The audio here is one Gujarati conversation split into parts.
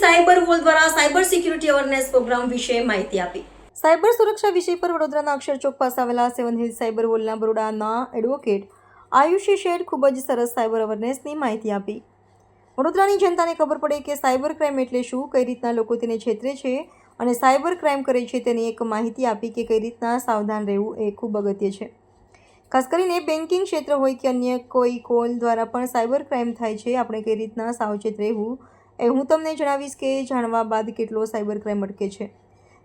સાયબર વોલ દ્વારા સાયબર સિક્યુરિટી અવેરનેસ પ્રોગ્રામ વિશે માહિતી આપી. સાયબર સુરક્ષા વિષય પર વડોદરાના અક્ષર ચોક પાસે આવેલા સેવન હિલ સાયબર વોલના બરોડાના એડવોકેટ આયુષી શેઠ ખૂબ જ સરસ સાયબર અવેરનેસની માહિતી આપી. વડોદરાની જનતાને ખબર પડે કે સાયબર ક્રાઇમ એટલે શું, કઈ રીતના લોકો તેને છેતરે છે અને સાયબર ક્રાઇમ કરે છે તેની એક માહિતી આપી કે કઈ રીતના સાવધાન રહેવું એ ખૂબ અગત્ય છે. ખાસ કરીને બેન્કિંગ ક્ષેત્ર હોય કે અન્ય કોઈ કોલ દ્વારા પણ સાયબર ક્રાઇમ થાય છે, આપણે કઈ રીતના સાવચેત રહેવું એ હું તમને જણાવીશ કે જાણવા બાદ કેટલો સાયબર ક્રાઇમ અટકે છે.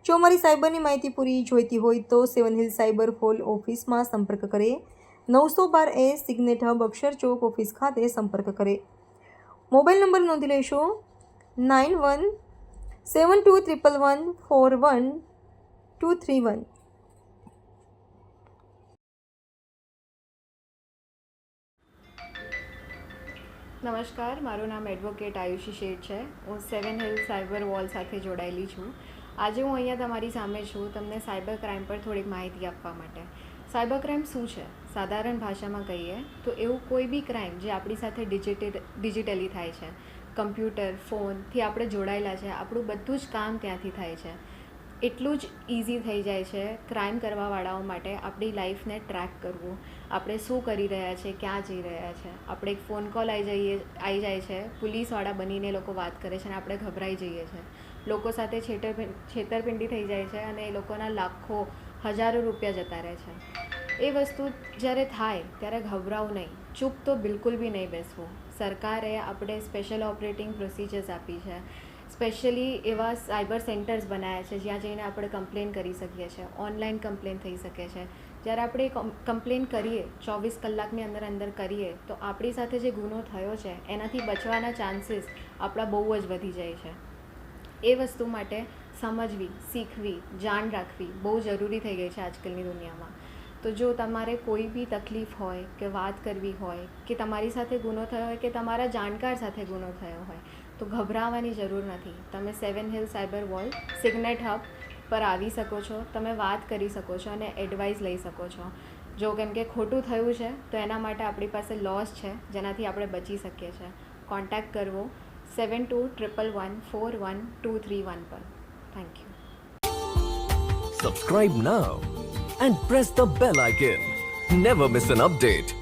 જો મારી સાયબરની માહિતી પૂરી જોઈતી હોય તો સેવન હિલ સાયબર હોલ ઓફિસમાં સંપર્ક કરે. નવસો બાર એ સિગ્નેટ હબ અક્ષર ચોક ઓફિસ ખાતે સંપર્ક કરે. મોબાઈલ નંબર નોંધી લેશો. Nine one seven two triple one four one two three one. નમસ્કાર, મારું નામ એડવોકેટ આયુષી શેઠ છે. હું સેવન હિલ સાયબર વોલ સાથે જોડાયેલી છું. આજે હું અહીંયા તમારી સામે છું તમને સાયબર ક્રાઇમ પર થોડીક માહિતી આપવા માટે. સાયબર ક્રાઇમ શું છે? સાધારણ ભાષામાં કહીએ તો એવું કોઈ બી ક્રાઇમ જે આપણી સાથે ડિજિટલ ડિજિટલી થાય છે. કમ્પ્યુટર ફોનથી આપણે જોડાયેલા છે. આપણું બધું જ કામ ત્યાંથી થાય છે. એટલું જ ઇઝી થઈ જાય છે ક્રાઇમ કરવાવાળાઓ માટે આપણી લાઈફને ટ્રેક કરવું. આપણે શું કરી રહ્યા છે, ક્યાં જઈ રહ્યા છે? આપણે એક ફોન કોલ આવી જઈએ આવી જાય છે, પોલીસવાળા બનીને લોકો વાત કરે છે અને આપણે ગભરાઈ જઈએ છીએ લોકો સાથે છેતરપિં, છેતરપિંડી થઈ જાય છે અને એ લોકોના લાખો, હજારો રૂપિયા જતા રહે છે. એ વસ્તુ જ્યારે થાય ત્યારે ગભરાવું નહીં. ચૂપ તો બિલકુલ બી નહીં બેસવું. સરકારે આપણે સ્પેશિયલ ઓપરેટિંગ પ્રોસિજર્સ આપી છે. સ્પેશિયલી એવા સાયબર સેન્ટર્સ બનાવ્યા છે, જ્યાં જઈને આપણે કમ્પ્લેન કરી શકીએ છીએ, ઓનલાઈન કમ્પ્લેન થઈ શકે છે. જ્યારે આપણે કમ્પ્લેન કરીએ, ચોવીસ કલાકની અંદર અંદર કરીએ, તો આપણી સાથે જે ગુનો થયો છે, એનાથી બચવાના ચાન્સીસ આપણા બહુ જ વધી જાય છે. એ વસ્તુ માટે સમજવી, શીખવી, જાણ રાખવી બહુ જરૂરી થઈ ગઈ છે આજકાલની દુનિયામાં. તો જો તમારે કોઈ બી તકલીફ હોય કે વાત કરવી હોય કે તમારી સાથે ગુનો થયો હોય કે તમારા જાણકાર સાથે ગુનો થયો હોય તો ગભરાવાની જરૂર નથી. તમે seven hill cyber wall signet hub પર આવી શકો છો, તમે વાત કરી શકો છો અને એડવાઇસ લઈ શકો છો. જો કેમ કે ખોટું થયું છે, તો એના માટે આપણી પાસે લોસ છે, જેનાથી આપણે બચી શકીએ છીએ. કોન્ટેક્ટ કરવો seven two triple one four one two three one પર. Thank you Subscribe now and press the bell icon never miss an update.